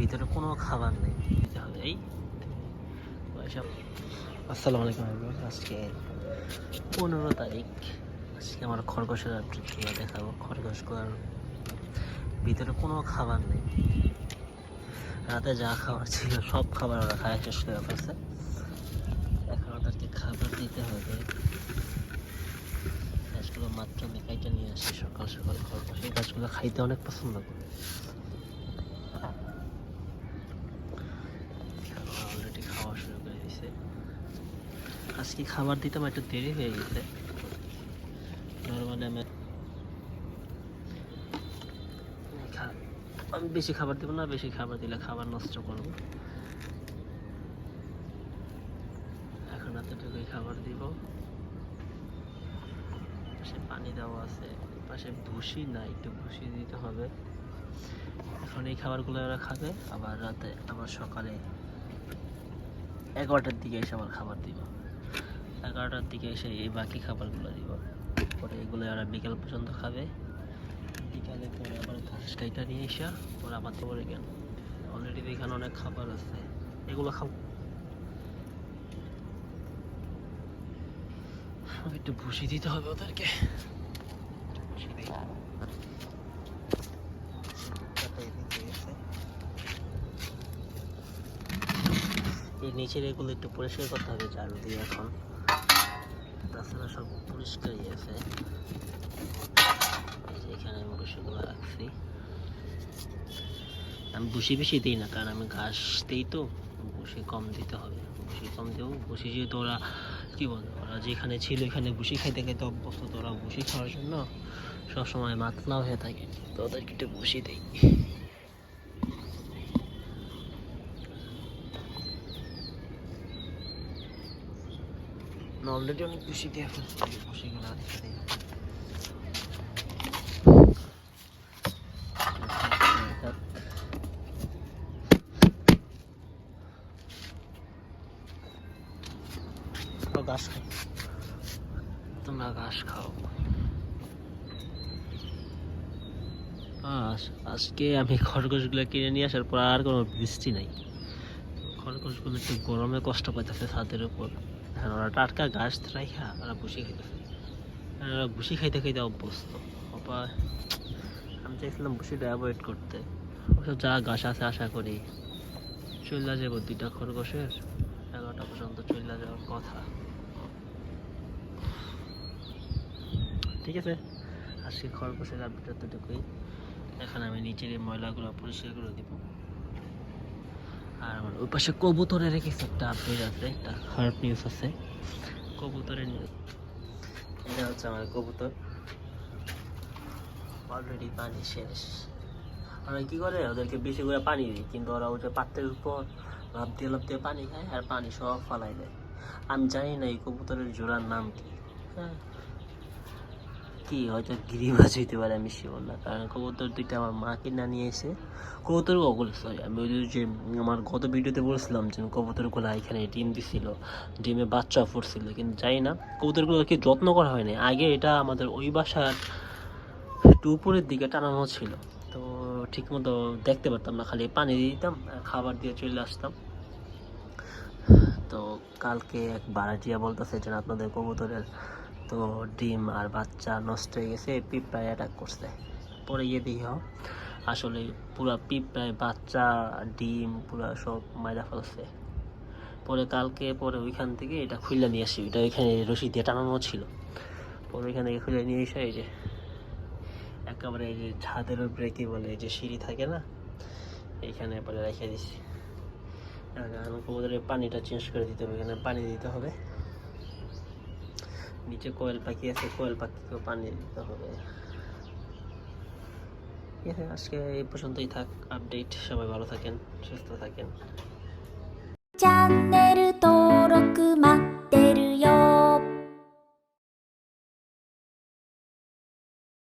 ভিতরে কোনো খাবার নেই। এই? আসসালামু আলাইকুম আজকে পনেরো তারিখ। আজকে আমার খরগোশের আপডেটগুলো দেখাবো খরগোশগুলোর ভিতরে কোনো খাবার নেই। রাতে যা খাবার ছিল, সব খাবার ওরা খায়, শেষ করে ফেলছে। এখন ওদেরকে খাবার দিতে হবে। গাছগুলো মাত্র আমি কাইটা নিয়ে আসি সকাল সকাল। খরগোশ এই গাছগুলো খাইতে অনেক পছন্দ করে অলরেডি খাওয়া দিছে আজকে খাবার দিতে আমার একটু দেরি হয়ে গেছে। নর্মালি আমি আমি বেশি খাবার দেবো না, বেশি খাবার দিলে খাবার নষ্ট করব। এখন এতটুকুই খাবার দিব। পাশে পানি দেওয়া আছে, পাশে ভুসি না, একটু ভুসি দিতে হবে। এখন এই খাবারগুলো ওরা খাবে, আবার রাতে, আবার সকালে এগারোটার দিকে এসে আবার খাবার দিব। এগারোটার দিকে এসে এই বাকি খাবারগুলো দিব। পরে এগুলো ওরা বিকেল পর্যন্ত খাবে। বিকালে পরে আবার ঘাস কাইটা নিয়ে এসে ওরা আবার পরে গেল অলরেডি এখানে অনেক খাবার আছে। এগুলো খাও। একটু ভুসি দিতে হবে ওদেরকে ভুসি দিই। তারপরে এদিকে এসে এই নিচের এগুলো একটু পরিষ্কার করতে হবে, ঝাড়ু দিয়ে এখন। তাছাড়া সব পরিষ্কারই আছে। এখানে আমি বসেগুলো রাখছি। আমি বসি বেশি দিই না, কারণ আমি ঘাস দিই তো, বসি কম দিতে হবে। বসি কম দেবো বসি যেহেতু ওরা কী বলে, ওরা যেখানে ছিল এখানে বসি খাইতে খাইতে অভ্যস্ত তো ওরা বসি খাওয়ার জন্য সবসময় মাতলা হয়ে থাকে। তো ওদেরকে একটু বসি দিই। অলরেডি অনেক দিই তো ঘাস খাই তোমরা ঘাস খাও। আজকে আমি খরগোশ খরগোশগুলো কিনে নিয়ে আসার পর আর কোনো বৃষ্টি নাই। খরগোশগুলো একটু গরমে কষ্ট পাইতেছে ছাদের উপর। এখন ওরা টাটকা ঘাস রাইখা ওরা ভুসি খাইতেছে আর ওরা ভুসি খাইতে খাইতে অভ্যস্ত। বাবা আমি চাইছিলাম ভুসিটা অ্যাভয়েড করতে। অবশ্য যা ঘাস আছে আশা করি। চলে যাব, দুইটা খরগোশের এগারোটা পর্যন্ত চলে যাওয়ার কথা। ঠিক আছে। আজকে খরগোশের আপডেট এতটুকুই এখন আমি নিচের এই ময়লাগুলো পরিষ্কার করে দিব। আর আমার ওই পাশে কবুতরের কিছু একটা আপডেট আছে, একটা খারাপ নিউজ আছে। কবুতরের নিউজ এটা হচ্ছে আমার কবুতর। অলরেডি পানি শেষ। ওরা কি করে? ওদেরকে বেশি করে পানি দিই কিন্তু ওরা যে পাত্রের উপর লাভ দিয়ে লাভ দিয়ে পানি খায়, আর পানি সব ফালাই দেয়। আমি জানি না এই কবুতরের জোড়ার নাম কি। হ্যাঁ। কি, হয়তো গিরিবাজ হইতে পারে, আমি শিওর না। কারণ কবুতর দুইটা আমার মাকে না নিয়ে এসে কবুতর ওগুলো সরি আমি ওই যে আমার গত ভিডিওতে বলছিলাম যে কবুতরগুলো এখানে ডিম দিছিল, ডিমে বাচ্চা ফুটছিল, কিন্তু যাই না কবুতরগুলোকে যত্ন করা হয়নি আগে এটা আমাদের ওই বাসার একটু উপরের দিকে টানানো ছিল। তো ঠিকমতো দেখতে পারতাম না, খালি পানি দিয়ে দিতাম খাবার দিয়ে চলে আসতাম। তো কালকে এক বারাজিয়া বলতেছে যে আপনাদের কবুতরের তো ডিম আর বাচ্চা নষ্ট হয়ে গেছে পিঁপড়ায় অ্যাটাক করছে। পরে গিয়ে দেখি হ, আসলে পুরা পিঁপড়ায় বাচ্চা ডিম পুরা সব মাইরা ফেলছে। পরে কালকে পরে ওইখান থেকে এটা খুলে নিয়ে আসি এটা ওইখানে রশি দিয়ে টানানো ছিল। পরে ওইখান থেকে খুলে নিয়ে এসে এই যে একেবারে এই যে ছাদের উপরে কি বলে যে সিঁড়ি থাকে না এইখানে পরে রেখে দিছি। কবুতরের পানিটা চেঞ্জ করে দিতে হবে এখানে পানি দিতে হবে। নিচে কোয়েল পাখি আছে, কোয়েল পাখিকে পানি দিতে হবে। ঠিক আছে, আজকে এই পর্যন্তই থাক, আপডেট, সবাই ভালো থাকেন, সুস্থ থাকেন।